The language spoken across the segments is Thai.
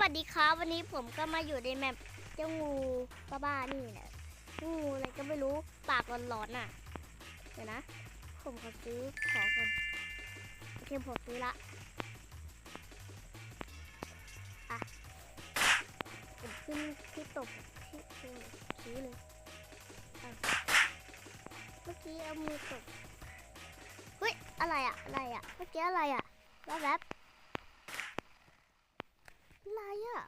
วัสดีครับวันนี้ผมก็มาอยู่ในแมปเจ้างูบ้าๆนี่แหละงูอะไรก็ไม่รู้ปากร้อนๆน่ะเดี๋ยวนะ ผมขอซื้อของก่อนโอเคผมซื้อละอะผมขึ้นที่ตกที่ซื้อเลยเมื่อกี้เอามือตกเฮ้ยอะไรอะอะไรอะเมื่อกี้อะไรอะแวบๆ อะไรอะ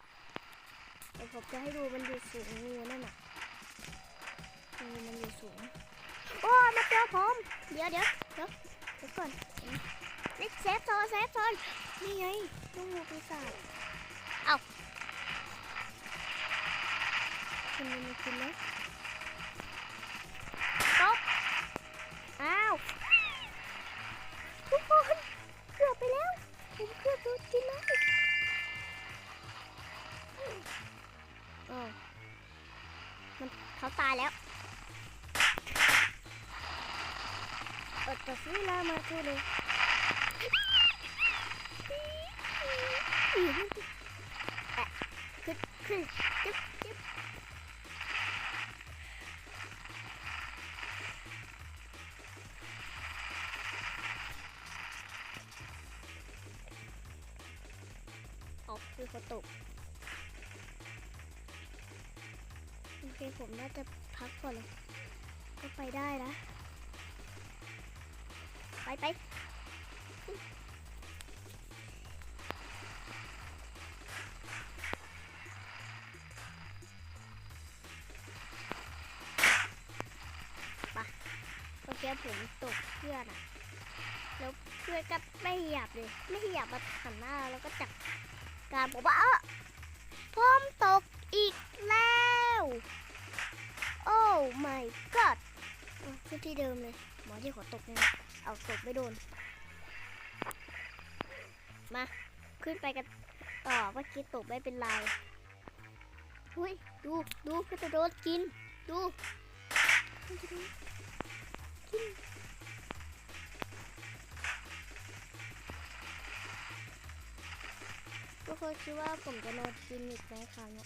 เดี๋ยวผมจะให้ดูมันอยู่สูงงูนั่นน่ะงูมันอยู่สูง โอ้มาเจอผม เดี๋ยวเดี๋ยวเดี๋ยวเดี๋ยวก่อนนี่เซฟโซนเซฟโซนนี่ไงลูกงูปีศาจเอาคุณมันกินแล้ว แล้วออแต่ซื้อลามาคือเลยขึ้นขึ้นจึ๊บจึ๊บออกคือเขาตก เคผมน่าจะพักก่อนเลย ก็ไปได้นะ ไปไปไปโอเคผมตกเพื่อนอะแล้วเพื่อนก็ไม่หยับเลย ไม่หยับมาหันหน้าแล้วก็จับการผมว่าเออผมตกอีก ขึ้นที่เดิมเลย หมอที่ขอตกเนี่ยนะเอาตกไม่โดน มา ขึ้นไปกันต่อเมื่อกี้ตกไม่เป็นไรหุ้ย ดู ดูก็จะโดนกิน ดูกินก็เคยคิดว่าผมจะโดนกินอีกไหมคราวเ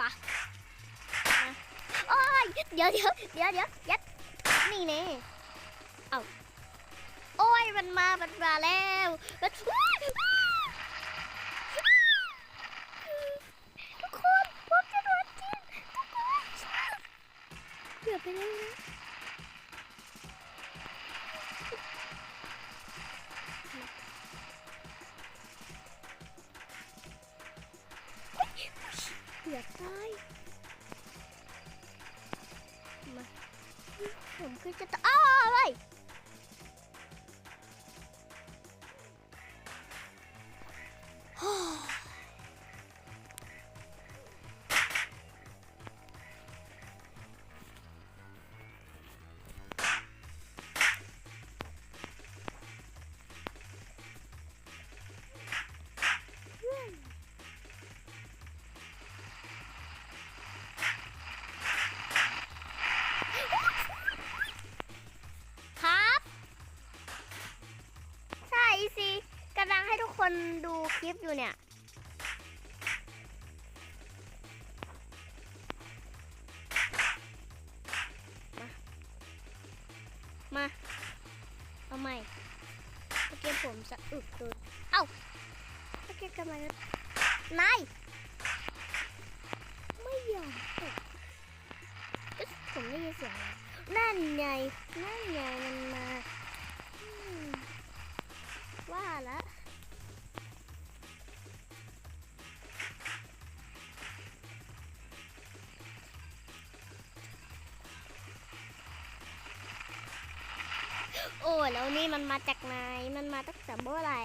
ปะโอ้ยเดี๋ยวเดี๋ยวเดี๋ยวเดี๋ยวยัดนี่เน่เอาโอ้ยมันมามันมาแล้วมันทุกคนผมจะโดนกินทุกคนเกือบไปแล้ว สือตายมาผมคือจะตอ้าวอะไร คนดูคลิปอยู่เนี่ยมามา เอาใหม่เมื่อกี้ผมสะอึกเกินเอ้าเมื่อกี้กำลังจะนายไม่ยอมตกผมได้ยินเสียงนั่นไงนั่นไงมันมาว่าและ โอ้แล้วนี่มันมาจากไหน มันมาตั้งแต่เมื่อไหร่